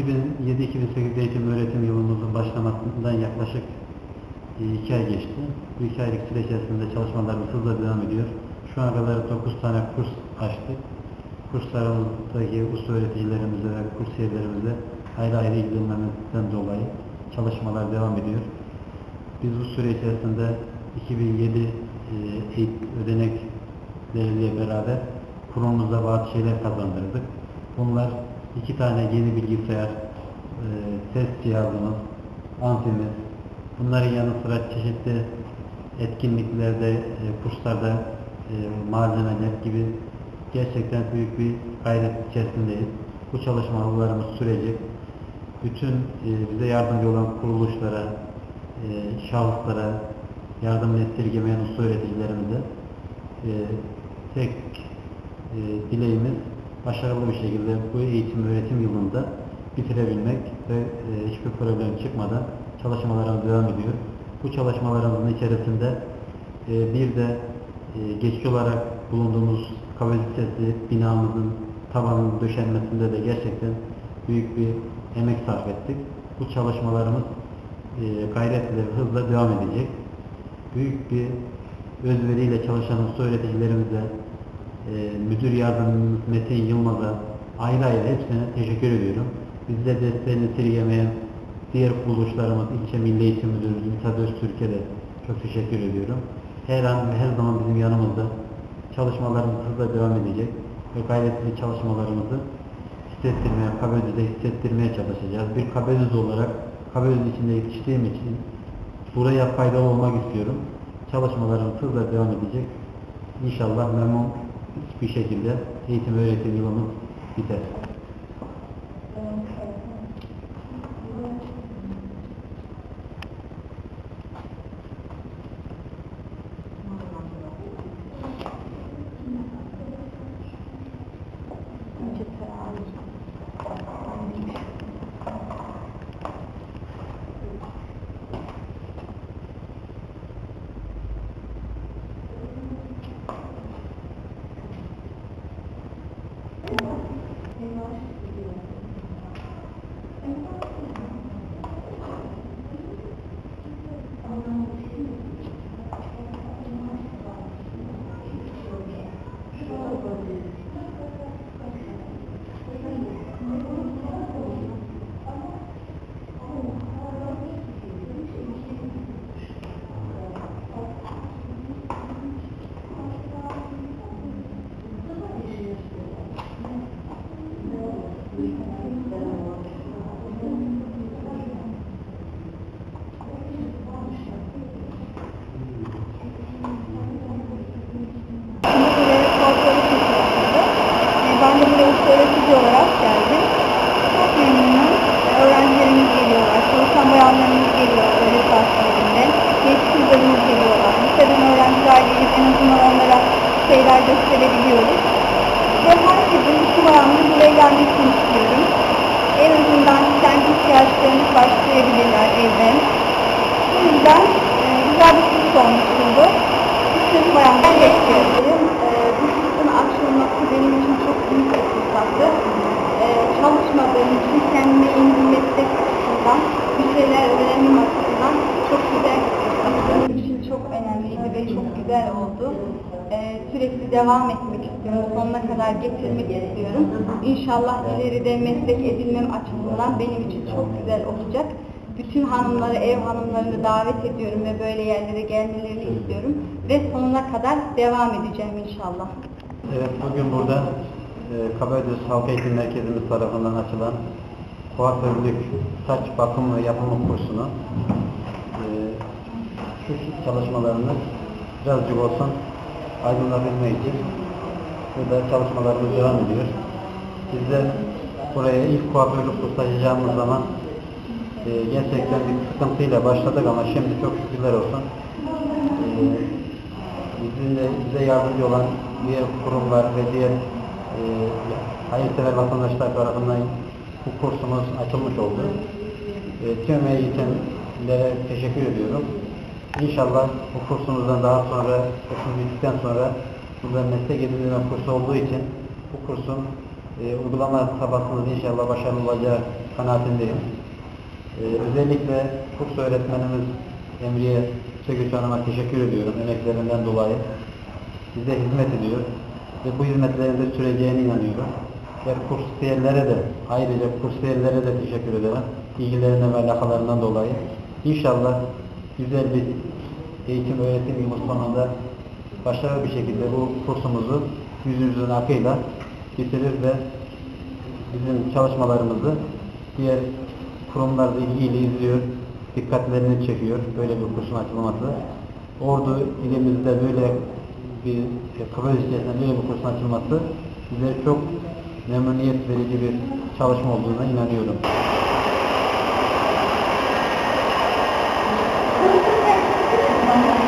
2007-2008 eğitim öğretim yılımızın başlamasından yaklaşık e, iki ay geçti. Bu iki aylık süre içerisinde çalışmalarımız hızla devam ediyor. Şu ana kadar 9 tane kurs açtık. Kurslarımızdaki usta öğreticilerimize ve kursiyerlerimize ayrı ayrı ilgilenmemizden dolayı çalışmalar devam ediyor. Biz bu süre içerisinde 2007 e, eğitim ödenekleriyle beraber kurumumuza bazı şeyler kazandırdık. Bunlar iki tane yeni bilgisayar, e, ses cihazımız, amfimiz, bunların yanı sıra çeşitli etkinliklerde, e, kurslarda e, malzemeler gibi gerçekten büyük bir gayret içerisindeyiz. Bu çalışmalarımız sürecek. Bütün e, bize yardımcı olan kuruluşlara, e, şahıslara, yardım esirgemeyen usta öğreticilerimize e, tek e, dileğimiz başarılı bir şekilde bu eğitim öğretim yılında bitirebilmek ve e, hiçbir problem çıkmadan çalışmalarımız devam ediyor. Bu çalışmalarımızın içerisinde e, bir de e, geçici olarak bulunduğumuz kapasitesi binamızın tabanının döşenmesinde de gerçekten büyük bir emek sarf ettik. Bu çalışmalarımız e, gayretle ve hızla devam edecek. Büyük bir özveriyle çalışan usta öğreticilerimize, e, müdür yardımcımız Metin Yılmaz'a ayrı ayrı hepsine teşekkür ediyorum. Bizde desteğini esirgemeyen diğer kuruluşlarımız, ilçe Milli Eğitim Müdürümüz Mithat Öztürk'e de çok teşekkür ediyorum. Her an ve her zaman bizim yanımızda çalışmalarımız hızla devam edecek ve gayretli çalışmalarımızı hissettirmeye, Kabözü'de hissettirmeye çalışacağız. Bir Kabözüz olarak Kabözü içinde yetiştiğim için buraya faydalı olmak istiyorum. Çalışmalarımız hızla devam edecek. İnşallah memnun bir şekilde eğitim öğretim yılımız biter. buraya kuaförü seçildi. Ben de buraya usta öğretici olarak geldim. Çok memnunum. Öğrencilerimiz geliyorlar, çalışan bayanlarımız geliyor öğle saatlerinde. Genç kızlarımız geliyorlar. Liseden öğrenciler gelip en azından onlara şeyler gösterebiliyoruz. Ve herkesin iki bayanla buraya gelmesini istiyorum. En azından kendi ihtiyaçlarını karşılayabilirler evde. Bu yüzden e, güzel bir kurs olmuş oldu. Bütün bayanlar bekliyorum. E, bu kursun açılması benim için çok büyük bir fırsattı. E, çalışmadığım için kendime yeni bir meslek açısından, bir şeyler öğrenmem açısından çok güzel bir fırsat. Benim için çok önemliydi ve çok güzel oldu. E, sürekli devam etmek istiyorum, sonuna kadar getirmek istiyorum. İnşallah ileride meslek edinmem açısından benim için çok güzel olacak. Bütün hanımları, ev hanımlarını davet ediyorum ve böyle yerlere gelmelerini istiyorum. Ve sonuna kadar devam edeceğim inşallah. Evet, bugün burada e, Kabaödüz Halk Eğitim Merkezimiz tarafından açılan kuaförlük, saç bakım ve yapımı kursunu e, şu çalışmalarını birazcık olsun aydınlatabilmek için burada çalışmalarımız devam ediyor. Biz de buraya ilk kuaförlük kursu açacağımız zaman e, gerçekten bir sıkıntıyla başladık ama şimdi çok şükürler olsun. E, bizimle bize yardımcı olan diğer kurumlar ve diğer e, hayırsever vatandaşlar tarafından bu kursumuz açılmış oldu. E, tüm eğitimlere teşekkür ediyorum. İnşallah bu kursumuzdan daha sonra, kursumuz bittikten sonra burada meslek edinme kursu olduğu için bu kursun e, uygulama tabasınız inşallah başarılı olacağı kanaatindeyim. E, özellikle kurs öğretmenimiz Emriye Çekiç Hanım'a teşekkür ediyorum emeklerinden dolayı. Bize hizmet ediyor ve bu hizmetlerin de süreceğine inanıyorum. Ve kursiyerlere de, ayrıca kursiyerlere de teşekkür ederim. İlgilerinden ve alakalarından dolayı. İnşallah güzel bir eğitim öğretim yılı sonunda başarılı bir şekilde bu kursumuzu yüzümüzün akıyla bitirir ve bizim çalışmalarımızı diğer kurumlarda ilgiyle izliyor, dikkatlerini çekiyor böyle bir kursun açılması. Ordu ilimizde böyle bir kabul içerisinde böyle bir kursun açılması bize çok memnuniyet verici bir çalışma olduğuna inanıyorum. Evet,